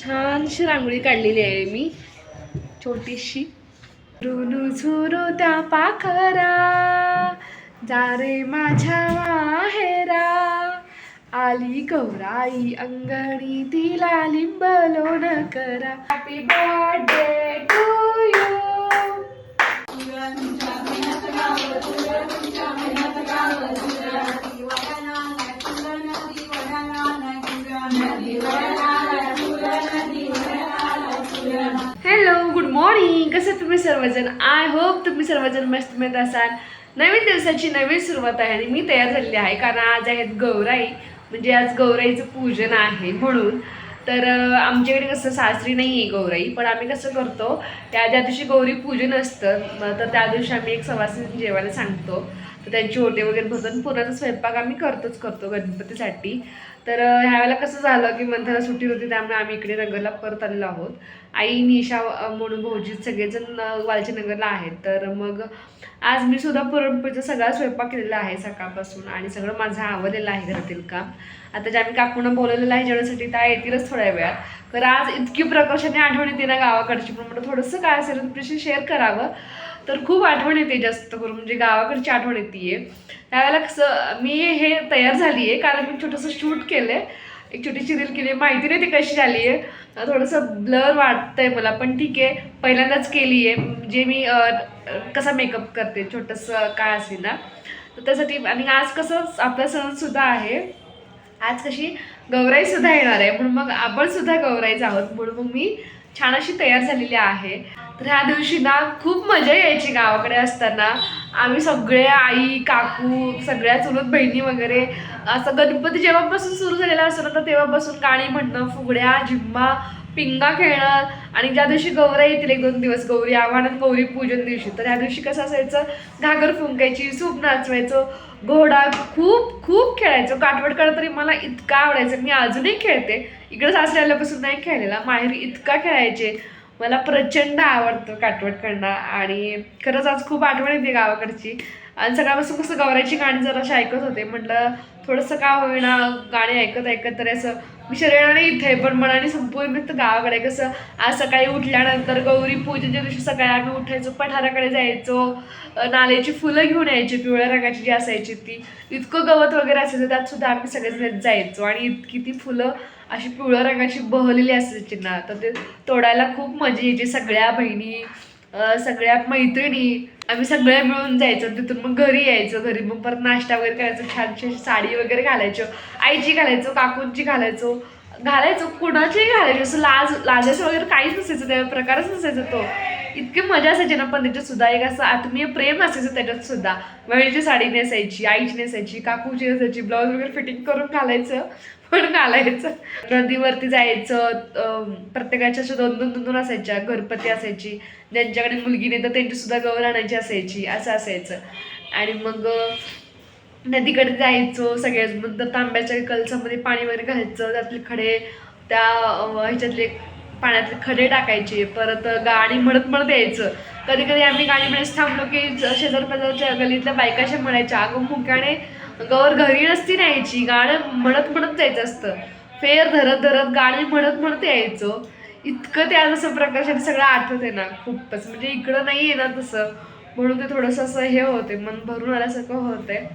छानशी रांगोळी काढलेली आहे मी छोटीशी. रुनू झुरू त्या पाखरा जा रे माझ्या माहेरा. आली गौराई अंगणी तिला लिंबलोन करा. Happy birthday to you morning कसं तुम्ही सर्वजण? आय होप तुम्ही सर्वजण मस्त मत असाल. नवीन दिवसाची नवीन सुरुवात आहे आणि मी तयार झालेली आहे. कारण आज आहेत गौराई. म्हणजे आज गौराईचं पूजन आहे म्हणून. तर आमच्याकडे कसं सासरी नाही आहे गौराई पण आम्ही कसं करतो त्या ज्या दिवशी गौरी पूजन असतं तर त्या दिवशी आम्ही एक सवासिनी जेवायला सांगतो. तर त्यांची ओटे वगैरे भजन पुराचा स्वयंपाक आम्ही करतोच करतो गणपतीसाठी. तर ह्यावेळेला ह्या वेळेला कसं झालं की मंथाला सुट्टी होती त्यामुळे आम्ही इकडे नगरला परत आलेलो आहोत. आई निशा म्हणून भाऊजी सगळेजण वालचे नगरला आहेत. तर मग आज मी सुद्धा पुरणपोळीचा सगळा स्वयंपाक केलेला आहे सकाळपासून आणि सगळं माझं आवडलेलं आहे घरातील काम. आता ज्या मी काकूनं बोलवलेलं आहे जेवणासाठी त्या येतीलच थोड्या वेळात. तर आज इतकी प्रकर्षाने आठवण येते ना गावाकडची पण म्हटलं थोडंसं काय असेल तर शेअर करावं. तर खूप आठवण येते जास्त करून म्हणजे गावाकडची आठवण येते आहे त्यावेळेला कसं मी हे तयार झाली आहे कारण मी छोटंसं शूट केलं आहे एक छोटीशी रील केली आहे माहिती नाही ती कशी झाली आहे थोडंसं ब्लर वाटतंय मला पण ठीक आहे. पहिल्यांदाच केली आहे जे मी कसा मेकअप करते छोटंसं काय असेल ना तर त्यासाठी आणि आज कसं आपला सणसुद्धा आहे. आज कशी गौराईसुद्धा येणार आहे म्हणून मग आपणसुद्धा गौराईच आहोत म्हणून मग मी छान अशी तयार झालेली आहे. तर ह्या दिवशी ना खूप मजा यायची गावाकडे असताना. आम्ही सगळे आई काकू सगळ्या चुलत बहिणी वगैरे असं गणपती जेव्हापासून सुरू झालेला असतो ना तर तेव्हापासून गाणी म्हणणं फुगड्या झिम्मा पिंगा खेळणार आणि ज्या दिवशी गौऱ्या येतील एक दोन दिवस गौरी आव्हानात गौरी पूजन दिवशी तर त्या दिवशी कसं असायचं? घागर फुंकायची सूप नाचवायचं घोडा खूप खूप खेळायचो. काठवडकर तरी मला इतका आवडायचं. मी अजूनही खेळते. इकडे सासरे आल्यापासून नाही खेळलेला. माहेरी इतका खेळायचे. मला प्रचंड आवडतं काठवट आणि खरंच आज खूप आठवण येते गावाकडची. आणि सकाळपासून कसं गौऱ्याची गाणी जराशी ऐकत होते. म्हटलं थोडंसं का होईना गाणी ऐकत ऐकत तरी असं मी शरीराने इथे पण मनाने संपूर्ण तर गावाकडे. कसं आज सकाळी उठल्यानंतर गौरी पूजेच्या दिवशी सकाळी आम्ही उठायचो पठाराकडे जायचो. नाल्याची फुलं घेऊन यायची पिवळ्या रंगाची जी असायची ती. इतकं गवत वगैरे असायचं त्यात सुद्धा आम्ही सगळेजण जायचो. आणि इतकी ती फुलं अशी पिवळ्या रंगाची बहलेली असायची ना तर ते तोडायला खूप मजा यायची सगळ्या बहिणी. सगळ्या मैत्रिणी आम्ही सगळ्या मिळून जायचो. तिथून मग घरी यायचो. घरी मग परत नाश्ता वगैरे करायचो. छानशी छान साडी वगैरे घालायचो. आईची घालायचो काकूंची घालायचो. घालायचो कुणाचेही घालायचे असं लाज लाजायचं वगैरे काहीच नसायचं त्या प्रकारच नसायचं तो. इतकी मजा असायची ना पण त्याच्यात सुद्धा एक असं आत्मीय प्रेम असायचं त्याच्यात सुद्धा. बहिणीची साडी नेसायची आईची नेसायची काकूची नेसायची ब्लाऊज वगैरे फिटिंग करून घालायचं पण घालायचं. नदीवरती जायचं प्रत्येकाच्या अशा दोन दोन दोन दोन असायच्या घरपती असायची ज्यांच्याकडे मुलगी नाही तर त्यांची सुद्धा गौर आणायची असायची असं असायचं. आणि मग नदीकडे जायचो सगळ्याच नंतर तांब्याच्या कलसामध्ये पाणी वगैरे घालायचं त्यातले खडे त्या ह्याच्यातले पाण्यातले खडे टाकायचे परत गाणी म्हणत म्हणत यायचं. कधी कधी आम्ही गाणी म्हणत थांबलो की शेजार पाजारच्या गलीतल्या बायकाशा म्हणायच्या अगं मुक्याने गौर घरी नसती न्यायची गाणं म्हणत म्हणत जायचं असतं. फेर धरत धरत गाणी म्हणत म्हणत यायचो. इतकं त्या जसं प्रकाशाने सगळं आठवत आहे ना खूपच म्हणजे इकडं नाही आहे ना तसं. म्हणून ते थोडंसं असं हे होते मन भरून आल्यासारखं होतंय.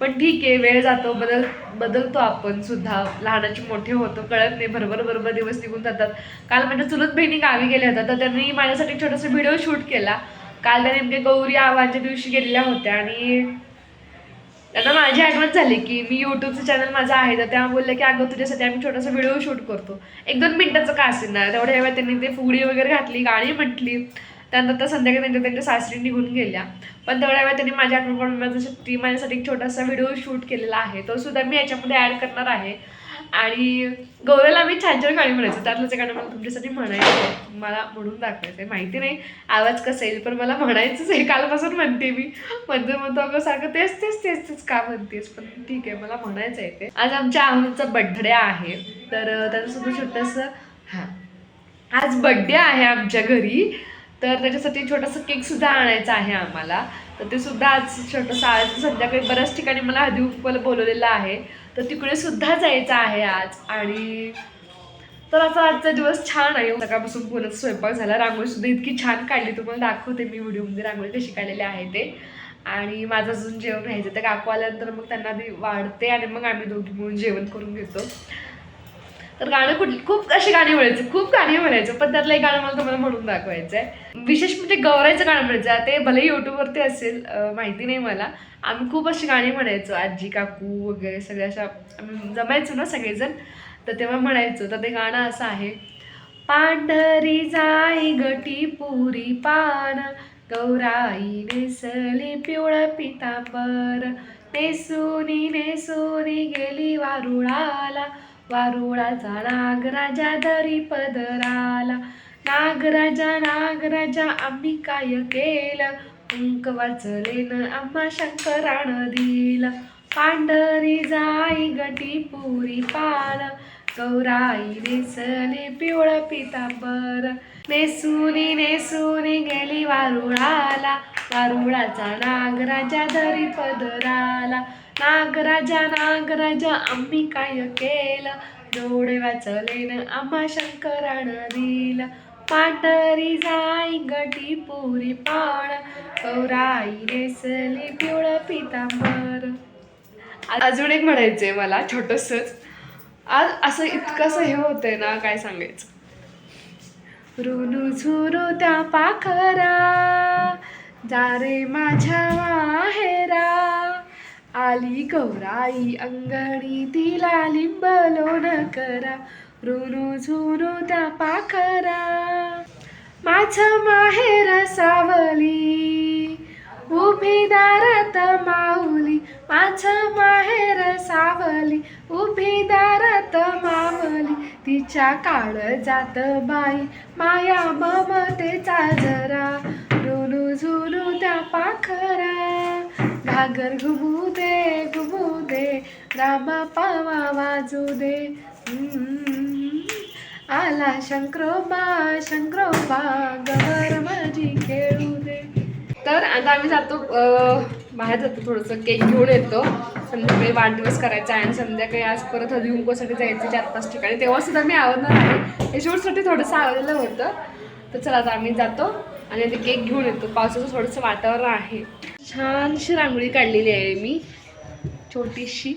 पण ठीक आहे वेळ जातो बदल बदलतो आपण सुद्धा. लहानाची मोठे होतो कळत नाही बरोबर बरोबर दिवस निघून जातात. काल माझ्या चुलत बहिणी गावी गेल्या होत्या तर त्यांनी माझ्यासाठी छोटासा व्हिडिओ शूट केला. काल त्या नेमके गौरी आवाजच्या दिवशी गेलेल्या होत्या आणि त्यांना माझी आठवण झाली की मी यूट्यूबचं चॅनल माझं आहे तर त्या बोलल्या की अगं तुझ्यासाठी आम्ही छोटासा व्हिडिओ शूट करतो. एक दोन मिनटाचं का असेल ना तेवढ्या वेळा त्यांनी ते फुगडी वगैरे घातली गाणी म्हटली. त्यानंतर संध्याकाळी त्यांच्या त्यांच्या सासरी निघून गेल्या. पण तेवढ्या वेळा त्यांनी माझ्या आठवण करून माझ्यासाठी माझ्यासाठी एक छोटासा व्हिडिओ शूट केलेला आहे. तो सुद्धा मी याच्यामध्ये ॲड करणार आहे. आणि गौऱ्याला मी छान छान गाणी म्हणायचं. त्यातलंच एक गाणं मला तुमच्यासाठी म्हणायचं मला म्हणून दाखवायचं आहे माहिती नाही. आवाज कसा येईल पण मला म्हणायचंच आहे. कालपासून म्हणते मी. म्हणतो म्हणतो अगं सारखं तेच तेच तेच तेच का म्हणतेस? पण ठीक आहे मला म्हणायचं आहे ते. आज आमच्या आहूचा बर्थडे आहे. तर त्याचं त्याच्यासोबत छोटंसं हां. आज बड्डे आहे आमच्या घरी. तर त्याच्यासाठी छोटासा केकसुद्धा आणायचं आणायचा आहे आम्हाला. तर ते सुद्धा आज छोटंसं आज संध्याकाळी बऱ्याच ठिकाणी मला हळदी कुंकवाला बोलवलेलं आहे. तर तिकडे सुद्धा जायचं आहे आज आणि तर असा आजचा दिवस छान आहे. सकाळपासून पुण्याचा स्वयंपाक झाला. रांगोळी सुद्धा इतकी छान काढली. तुम्हाला दाखवते मी व्हिडिओमध्ये रांगोळी कशी काढलेली आहे ते. आणि माझं अजून जेवण राहायचं. तर काकू आल्यानंतर मग त्यांना ती वाढते आणि मग आम्ही दोघी मिळून जेवण करून घेतो. तर गाणं कुठली? खूप अशी गाणी म्हणायची खूप गाणी म्हणायचं पण त्यातलं एक गाणं मला तुम्हाला म्हणून दाखवायचं आहे विशेष म्हणजे गौरायचं गाणं म्हणायचं ते भले यूट्यूबवरती असेल माहिती नाही मला आम्ही खूप अशी गाणी म्हणायचो आजी काकू वगैरे सगळ्या अशा आम्ही जमायचो ना सगळेजण तर तेव्हा म्हणायचो तर ते गाणं असं आहे पांढरी जाई गटी पुरी पान गौराई नेसली पिवळ पितांबर नेसुनी नेसुनी गेली वारुळाला वारुळाचा नागराजा दरी पदराला नागराजा नागराजा आम्ही काय केलं? अंक वाचलेन आम्हा शंकरानं दिलं. पांढरी जाई गटी पुरी पाल. चौराई नेसले पिवळ पितांबर. नेसुनी नेसुनी गेली वारुळाला. वारुळाचा नागराजा दरी पदराला नागराजा नागराजा आम्ही काय केलं? डोळे वाचलेन आम्हा शंकरानं दिलं. पांढरी जाई गटी पुरी पाण कौराई नेसली पिवळ पितांबर. अजून एक म्हणायचंय मला छोटंसंच आज असं इतकंसं हे होतंय ना काय सांगायचं? रुनू झुरू त्या पाखरा जा रे माझ्या माहेरा. आली गौराई अंगणी तिला लिंबलोन करा रुनू झुनू त्या पाखरा. माझं माहेर सावली उभी दारात माऊली. माझं माहेर सावली उभी दारात मावली. तिच्या काळ जात बाई माया ममतेचा जरा. रुनू झुनू त्या पाखरा घागर घुमू दे घुमू दे रामा पावा वाजू दे. आला शंकरोबा शंकरोबा गवर माझी खेळू दे. तर आता आम्ही जातो बाहेर जातो थोडंसं केक घेऊन येतो. संध्याकाळी वाढदिवस करायचा आहे आणि संध्याकाळी आज परत हळदी हुंकोसाठी जायचं चार पाच ठिकाणी. तेव्हा सुद्धा मी आवडणार आहे. हे शूटसाठी थोडंसं आवडलेलं होतं. तर चला आता आम्ही जातो आणि ते केक घेऊन येतो. पावसाचं थोडंसं वातावरण आहे. छानशी रांगोळी काढलेली आहे मी. छोटीशी.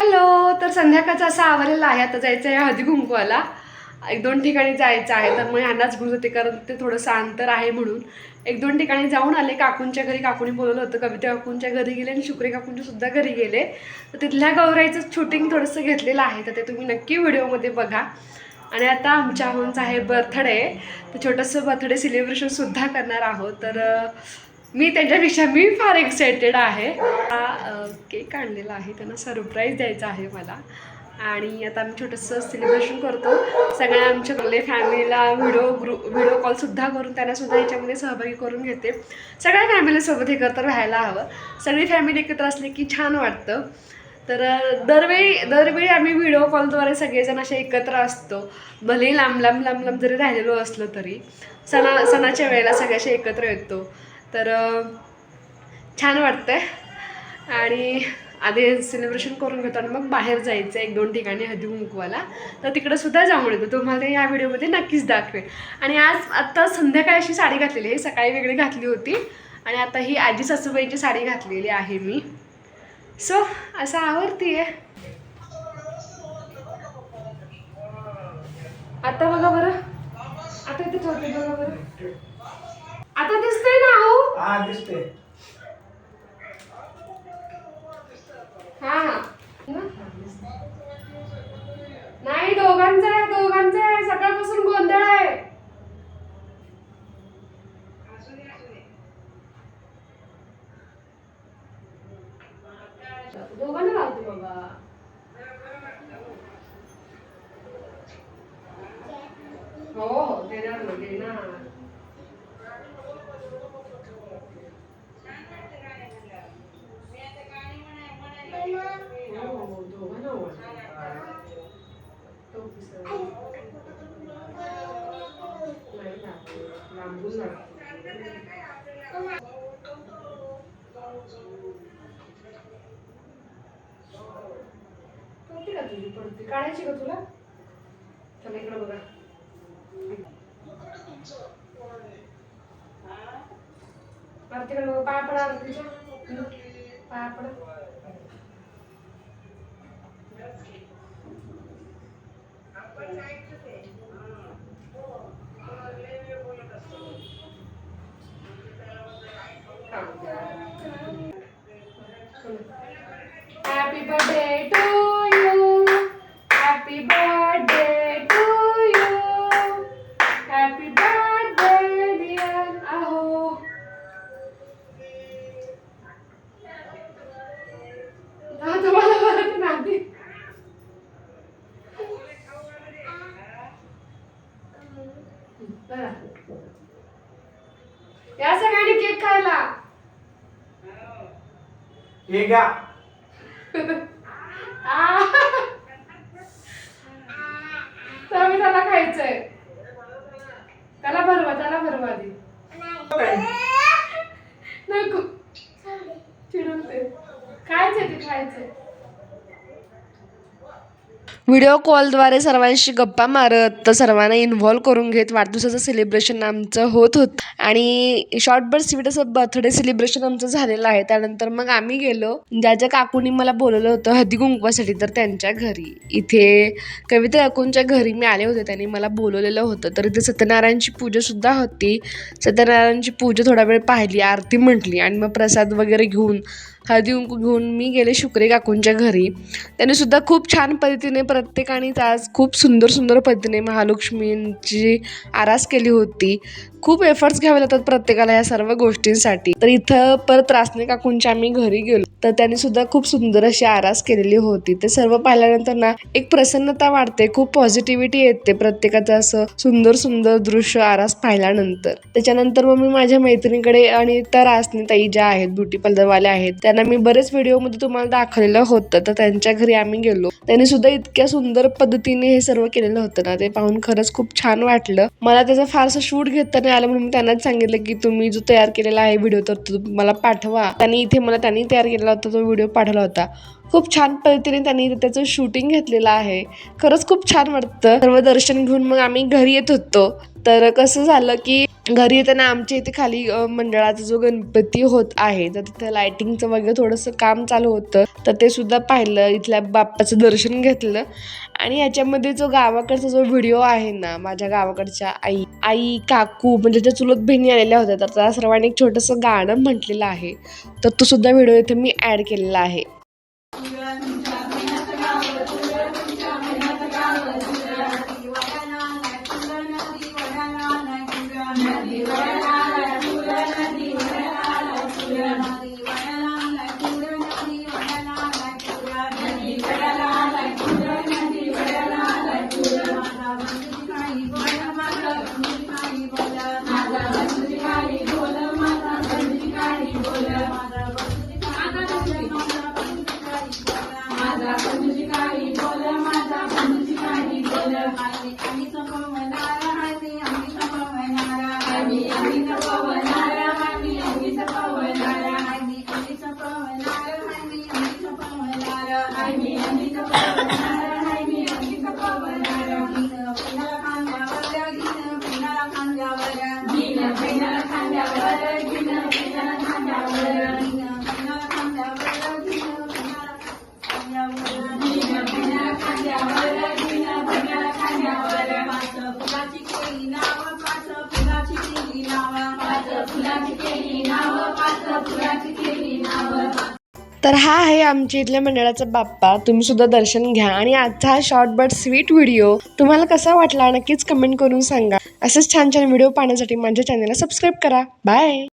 हॅलो तर संध्याकाळचा असा आवरलेला आहे. आता जायचं आहे हळदी कुंकवाला. एक दोन ठिकाणी जायचं आहे तर मग ह्यांनाच घेऊन होते कारण ते थोडंसं अंतर आहे म्हणून. एक दोन ठिकाणी जाऊन आले काकूंच्या घरी काकूने बोलवलं होतं कविता काकूंच्या घरी गेले आणि शुक्रे काकूंच्या सुद्धा घरी गेले. तर तिथल्या गौराईचं शूटिंग थोडंसं घेतलेलं आहे तर ते तुम्ही नक्की व्हिडिओमध्ये बघा. आणि आता आमच्या आहोंचा आहे बर्थडे तर छोटंसं बर्थडे सेलिब्रेशनसुद्धा करणार आहोत. तर मी त्यांच्यापेक्षा मी फार एक्सायटेड आहे. हा केक आणलेला आहे त्यांना सरप्राईज द्यायचा आहे मला. आणि आता आम्ही छोटंसं सेलिब्रेशन करतो. सगळ्या आमच्या गल्ले फॅमिलीला व्हिडिओ ग्रुप व्हिडिओ कॉलसुद्धा करून त्यांनासुद्धा याच्यामध्ये सहभागी करून घेते. सगळ्या फॅमिलीसोबत एकत्र राहायला हवं. सगळी फॅमिली एकत्र असली की छान वाटतं. तर दरवेळी दरवेळी आम्ही व्हिडिओ कॉलद्वारे सगळेजण असे एकत्र असतो. भलेही लांब लांब लांब लांब जरी राहिलेलो असलो तरी. सणा सणाच्या वेळेला सगळ्याशी एकत्र येतो. तर छान छान आहे आणि आधी सेलिब्रेशन करून घेतो आणि मग बाहेर जायचं एक दोन ठिकाणी हळदी कुंकवाला. तर तिकडं सुद्धा जाऊन येतो. तुम्हाला ते या व्हिडिओमध्ये नक्कीच दाखवेल आणि आज आत्ता संध्याकाळी अशी साडी घातलेली आहे. सकाळी वेगळी घातली होती. आणि आता ही आजी सासूबाईची साडी घातलेली आहे मी. सो असं आवडती आहे. आता बघा बरं. आता इथे ठेवते बघा बरं. आता दिसतंय ना हो दिसतंय दिसते हा हा नाही दोघांचा आहे दोघांचा आहे सकाळपासून गोंधळ आहे दोघांना लावतो बाबा हो हो देणार ना देणार हो हो दोघांना आवडतं. तो पिसळ. नाही लागत. लांबून लागतं. तुझी पडते. काढायची का तुला? चला इकडे बघा. आरतीकडे बघा पाय पडा पाय पडा Happy birthday. या सगळ्यांनी केक खायला. हे घ्या. आ. तर त्याला खायचंय. त्याला भरवा त्याला भरवा आधी. नको. चिडून ते खायचंय ते खायचंय. व्हिडिओ कॉलद्वारे सर्वांशी गप्पा मारत सर्वांना इन्व्हॉल्व करून घेत. वाढदिवसाचं सेलिब्रेशन आमचं होत होतं. आणि शॉर्ट बर्ड स्वीट असं बर्थडे सेलिब्रेशन आमचं झालेलं आहे. त्यानंतर मग आम्ही गेलो. ज्या ज्या काकूंनी मला बोलवलं होतं हदी कुंकवासाठी तर त्यांच्या घरी. इथे कविता काकूंच्या घरी मी आले होते. त्यांनी मला बोलवलेलं होतं. तर इथे सत्यनारायणची पूजासुद्धा होती. सत्यनारायणची पूजा थोडा वेळ पाहिली आरती म्हटली आणि मग प्रसाद वगैरे घेऊन हळदी कुंकू घेऊन मी गेले शुक्रे काकूंच्या घरी. त्यांनी सुद्धा खूप छान पद्धतीने प्रत्येकाने आज खूप सुंदर सुंदर पद्धतीने महालक्ष्मींची आरास केली होती. खूप एफर्ट्स घ्यावे लागतात प्रत्येकाला या सर्व गोष्टींसाठी. तर इथं परत रासने काकूंच्या आम्ही घरी गेलो. तर त्यांनी सुद्धा खूप सुंदर अशी आरास केलेली होती. ते सर्व पाहिल्यानंतर ना एक प्रसन्नता वाढते खूप पॉझिटिव्हिटी येते प्रत्येकाचं असं सुंदर सुंदर दृश्य आरास पाहिल्यानंतर. त्याच्यानंतर मग मी माझ्या मैत्रिणीकडे आणि त्या रासने ताई ज्या आहेत ब्युटी पार्लरवाल्या आहेत त्यांना मी बरेच व्हिडिओमध्ये तुम्हाला दाखवलेलं होतं तर त्यांच्या घरी आम्ही गेलो. त्यांनी सुद्धा इतक्या सुंदर पद्धतीने हे सर्व केलेलं होतं ना ते पाहून खरंच खूप छान वाटलं. मला त्याचं फारसं शूट घेता नाही आलं म्हणून मी त्यांनाच सांगितलं की तुम्ही जो तयार केलेला आहे व्हिडिओ तर तो मला पाठवा. त्यांनी इथे मला त्यांनी तयार केलेला होता तो व्हिडिओ पाठवला होता. खूप छान पद्धतीने त्यांनी त्याचं शूटिंग घेतलेलं आहे. खरंच खूप छान वाटतं. सर्व दर्शन घेऊन मग आम्ही घरी येत होतो. तर कसं झालं की घरी येताना आमच्या इथे खाली मंडळाचा जो गणपती होत आहे तर तिथे लायटिंगचं वगैरे थोडंसं काम चालू होतं. तर ते सुद्धा पाहिलं इथल्या बाप्पाचं दर्शन घेतलं. आणि याच्यामध्ये जो गावाकडचा जो व्हिडिओ आहे ना माझ्या गावाकडच्या आई आई काकू म्हणजे त्या चुलत बहिणी आलेल्या होत्या तर त्या सर्वांनी एक छोटंसं गाणं म्हटलेलं आहे. तर तो सुद्धा व्हिडिओ इथे मी ॲड केलेला आहे. हरी अमित पवनारा हरी अमित पवनारा हरी अमित पवनारा हरी अमित पवनारा हरी अमित पवनारा हरी अमित पवनारा हरी अमित पवनारा हरी अमित पवनारा गीत पिंडा खांद्यावर गीत पिंडा खांद्यावर गीत पिंडा खांद्यावर गीत पिंडा खांद्यावर गीत पिंडा खांद्यावर गीत पिंडा खांद्यावर गीत पिंडा खांद्यावर तर हा आहे आमच्या इथल्या मंडळाचा बाप्पा. तुम्ही सुद्धा दर्शन घ्या. आणि आजचा हा शॉर्ट बट स्वीट व्हिडिओ तुम्हाला कसा वाटला नक्कीच कमेंट करून सांगा. असेच छान छान व्हिडिओ पाहण्यासाठी माझ्या चॅनलला सबस्क्राईब करा. बाय